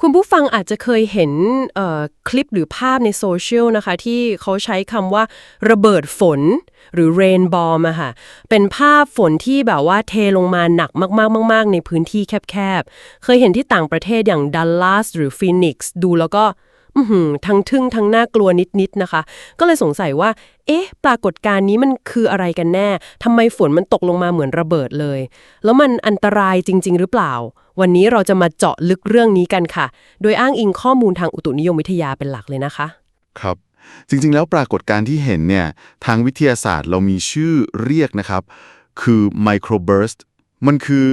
คุณผู้ฟังอาจจะเคยเห็นเอ่อคลิปหรือภาพในโซเชียลนะคะ ที่เขาใช้คำว่าระเบิดฝน หรือ rain bomb อะค่ะ เป็นภาพฝนที่แบบว่าเทลงมาหนักมากๆมากๆ ในพื้นที่แคบๆ เคยเห็นที่ต่างประเทศอย่างดัลลัสหรือฟีนิกซ์ดูแล้วก็ ทั้งทึ่งทั้งน่ากลัวนิดๆนะคะ ก็เลยสงสัยว่า เอ๊ะ ปรากฏการณ์นี้มันคืออะไรกันแน่ทำไมฝนมันตกลงมาเหมือนระเบิดเลย แล้วมันอันตรายจริง ๆ หรือเปล่า วันนี้เราจะมาเจาะลึกเรื่องนี้กันค่ะ โดยอ้างอิงข้อมูลทางอุตุนิยมวิทยาเป็นหลักเลยนะคะ ครับจริงๆ แล้วปรากฏการณ์ที่เห็นเนี่ยทางวิทยาศาสตร์เรามีชื่อเรียกนะครับ คือ microburst มันคือ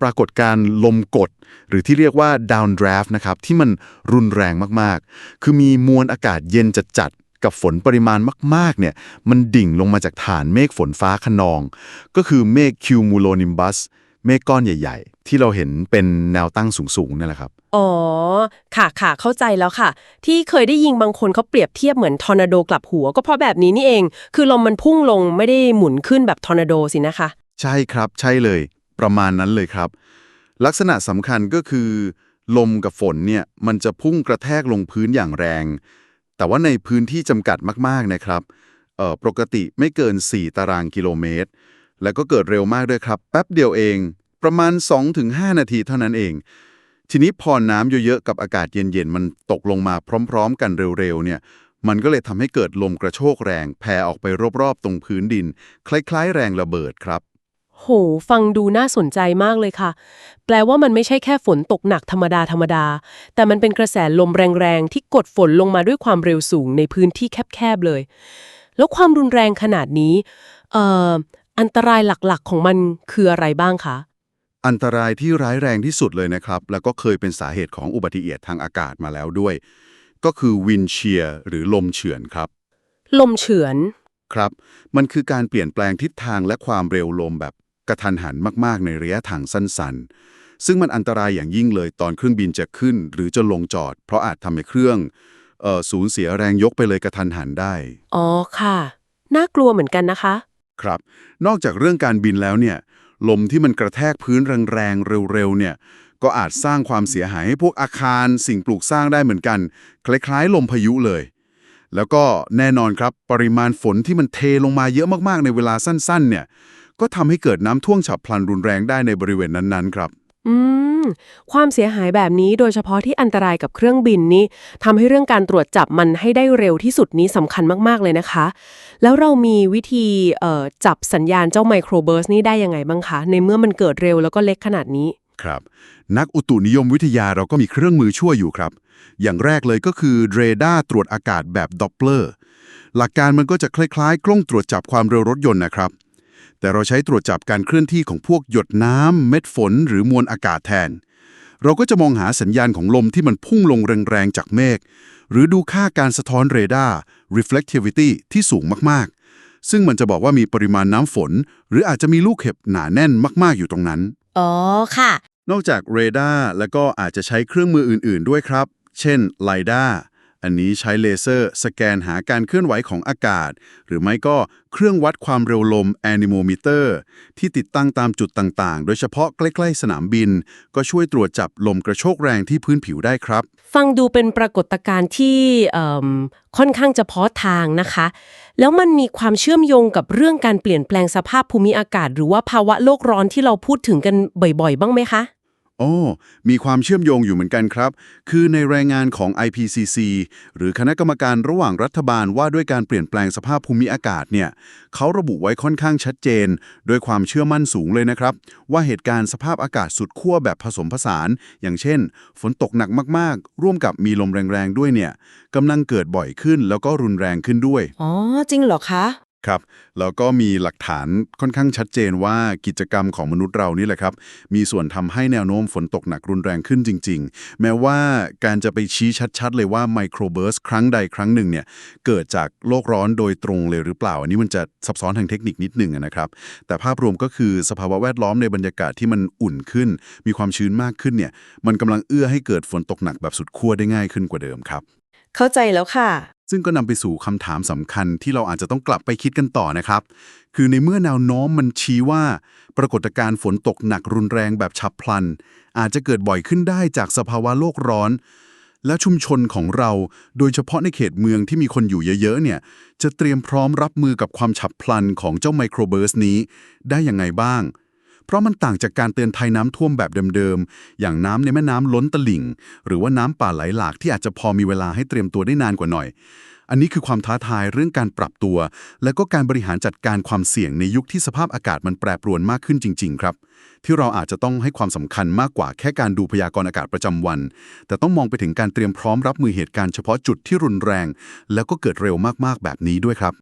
ปรากฏการณ์ลมกด หรือที่เรียกว่า downdraft นะครับ ที่มันรุนแรงมากๆ คือมีมวลอากาศเย็นจัดๆกับฝนปริมาณมาก ๆ เนี่ย มันดิ่งลงมาจากฐานเมฆฝนฟ้าขนอง ก็คือเมฆ cumulonimbus เมฆก้อนใหญ่ ๆ ที่เราเห็นเป็นแนวตั้งสูงๆนั่นแหละครับ อ๋อ ค่ะค่ะเข้าใจแล้วค่ะ ที่เคยได้ยิงบางคนเขาเปรียบเทียบเหมือนทอร์นาโดกลับหัว ก็เพราะแบบนี้นี่เอง คือลมมันพุ่งลงไม่ได้หมุนขึ้นแบบทอร์นาโดสินะคะ ใช่ครับใช่เลย ประมาณนั้นเลยครับ ลักษณะสำคัญก็คือ ลมกับฝนเนี่ยมันจะพุ่งกระแทกลงพื้นอย่างแรง แต่ว่าในพื้นที่จำกัดมากๆนะครับเอ่อปกติไม่เกิน 4 ตารางกิโลเมตร แล้วก็เกิดเร็วมากด้วยครับ แป๊บเดียวเอง ประมาณ 2-5 นาทีเท่านั้นเอง ทีนี้พอน้ำเยอะๆกับอากาศเย็นๆ มันตกลงมาพร้อม ๆ กันเร็วๆเนี่ยมันก็เลยทำให้เกิดลมกระโชกแรง แผ่ออกไปรอบๆ ตรงพื้นดิน คล้ายๆ แรงระเบิดครับ โห ฟังดูน่าสนใจมากเลยค่ะ แปลว่ามันไม่ใช่แค่ฝนตกหนักธรรมดาธรรมดา แต่มันเป็นกระแสลมแรงๆ ที่กดฝนลงมาด้วยความเร็วสูงในพื้นที่แคบๆเลย แล้วความรุนแรงขนาดนี้เอ่ออันตรายหลักๆของมันคืออะไรบ้างคะ อันตรายที่ร้ายแรงที่สุดเลยนะครับ แล้วก็เคยเป็นสาเหตุของอุบัติเหตุทางอากาศมาแล้วด้วย ก็คือวินเชียร์หรือลมเฉือนครับ ลมเฉือนครับ มันคือการเปลี่ยนแปลงทิศทางและความเร็วลมแบบ กระทันหันมาก ๆ ในระยะทางสั้น ๆ ซึ่งมันอันตรายอย่างยิ่งเลยตอนเครื่องบินจะขึ้น หรือจะลงจอด เพราะอาจทำให้เครื่องเอ่อสูญเสียแรงยกไปเลยกระทันหันได้ อ๋อค่ะ น่ากลัวเหมือนกันนะคะ ครับ นอกจากเรื่องการบินแล้วเนี่ย ลมที่มันกระแทกพื้นแรงๆเร็วๆเนี่ย ก็อาจสร้างความเสียหายให้พวกอาคารสิ่งปลูกสร้างได้เหมือนกัน คล้ายๆ ลมพายุเลย แล้วก็แน่นอนครับปริมาณฝนที่มันเทลงมาเยอะมากๆในเวลาสั้น ๆ เนี่ย ก็ทำให้เกิดน้ำท่วมฉับพลันรุนแรงได้ในบริเวณนั้นๆ ครับ อืม ความเสียหายแบบนี้โดยเฉพาะที่อันตรายกับเครื่องบินนี่ทำให้เรื่องการตรวจจับมันให้ได้เร็วที่สุดนี้สำคัญมากๆเลยนะคะ แล้วเรามีวิธีเอ่อจับสัญญาณเจ้าไมโครเบิร์สนี่ได้ยังไงบ้างคะ ในเมื่อมันเกิดเร็วแล้วก็เล็กขนาดนี้ ครับ นักอุตุนิยมวิทยาเราก็มีเครื่องมือช่วยอยู่ครับ อย่างแรกเลยก็คือเรดาร์ตรวจอากาศแบบดอปเปอร์หลักการมันก็จะคล้ายๆ กล้องตรวจจับความเร็วรถยนต์นะครับ แต่เราใช้ตรวจจับการเคลื่อนที่ของพวกหยดน้ำเม็ดฝน หรือมวลอากาศแทน เราก็จะมองหาสัญญาณของลมที่มันพุ่งลงแรงๆจากเมฆหรือดูค่าการสะท้อนเรดาร์ reflectivity ที่สูงมากๆ ซึ่งมันจะบอกว่ามีปริมาณน้ำฝน หรืออาจจะมีลูกเห็บหนาแน่นมากๆอยู่ตรงนั้น อ๋อค่ะ นอกจากเรดาร์แล้วก็อาจจะใช้เครื่องมืออื่น ๆ ด้วยครับ เช่นไลด้า อันนี้ใช้เลเซอร์ สแกนหาการเคลื่อนไหวของอากาศ หรือไม่ก็เครื่องวัดความเร็วลม Anemometer ที่ติดตั้งตามจุดต่างๆ โดยเฉพาะใกล้ ๆ สนามบิน ก็ช่วยตรวจจับลมกระโชกแรงที่พื้นผิวได้ครับ ฟังดูเป็นปรากฏการณ์ที่ค่อนข้างจะเพาะทางนะคะ แล้วมันมีความเชื่อมโยงกับเรื่องการเปลี่ยนแปลงสภาพภูมิอากาศ หรือว่าภาวะโลกร้อนที่เราพูดถึงกันบ่อย ๆ บ้างไหมคะ โอ้มีความเชื่อมโยงอยู่เหมือนกันครับ คือในรายงานของ IPCC หรือคณะกรรมการระหว่างรัฐบาลว่าด้วยการเปลี่ยนแปลงสภาพภูมิอากาศเนี่ยเขาระบุไว้ค่อนข้างชัดเจน โดยความเชื่อมั่นสูงเลยนะครับ ว่าเหตุการณ์สภาพอากาศสุดขั้วแบบผสมผสาน อย่างเช่น ฝนตกหนักมากๆ ร่วมกับมีลมแรงๆด้วยเนี่ยกำลังเกิดบ่อยขึ้นแล้วก็รุนแรงขึ้นด้วย อ๋อ จริงเหรอคะ ครับ แล้วก็มีหลักฐานค่อนข้างชัดเจนว่ากิจกรรมของมนุษย์เรานี่แหละครับ มีส่วนทำให้แนวโน้มฝนตกหนักรุนแรงขึ้นจริง ๆ แม้ว่าการจะไปชี้ชัด ๆ เลยว่าไมโครเบิร์สครั้งใดครั้งหนึ่งเนี่ยเกิดจากโลกร้อนโดยตรงเลยหรือเปล่า อันนี้มันจะซับซ้อนทางเทคนิคนิดหนึ่งนะครับ แต่ภาพรวมก็คือสภาวะแวดล้อมในบรรยากาศที่มันอุ่นขึ้น มีความชื้นมากขึ้นเนี่ยมันกำลังเอื้อให้เกิดฝนตกหนักแบบสุดขั้วได้ง่ายขึ้นกว่าเดิมครับ เข้าใจแล้วค่ะ ซึ่งก็นำไปสู่คำถามสำคัญที่เราอาจจะต้องกลับไปคิดกันต่อนะครับ คือในเมื่อแนวโน้มมันชี้ว่า ปรากฏการณ์ฝนตกหนักรุนแรงแบบฉับพลัน อาจจะเกิดบ่อยขึ้นได้จากสภาวะโลกร้อน และชุมชนของเรา โดยเฉพาะในเขตเมืองที่มีคนอยู่เยอะๆเนี่ย จะเตรียมพร้อมรับมือกับความฉับพลันของเจ้าไมโครเบิร์สนี้ ได้ยังไงบ้าง เพราะมันต่างจากการเตือนภัยน้ำท่วมแบบเดิมๆ อย่างน้ำในแม่น้ำล้นตลิ่ง หรือว่าน้ำป่าไหลหลากที่อาจจะพอมีเวลาให้เตรียมตัวได้นานกว่าหน่อย อันนี้คือความท้าทายเรื่องการปรับตัว และก็การบริหารจัดการความเสี่ยงในยุคที่สภาพอากาศมันแปรปรวนมากขึ้นจริง ๆ ครับ ที่เราอาจจะต้องให้ความสำคัญมากกว่าแค่การดูพยากรณ์อากาศประจำวัน แต่ต้องมองไปถึงการเตรียมพร้อมรับมือเหตุการณ์เฉพาะจุดที่รุนแรง แล้วก็เกิดเร็วมากๆแบบนี้ด้วยครับ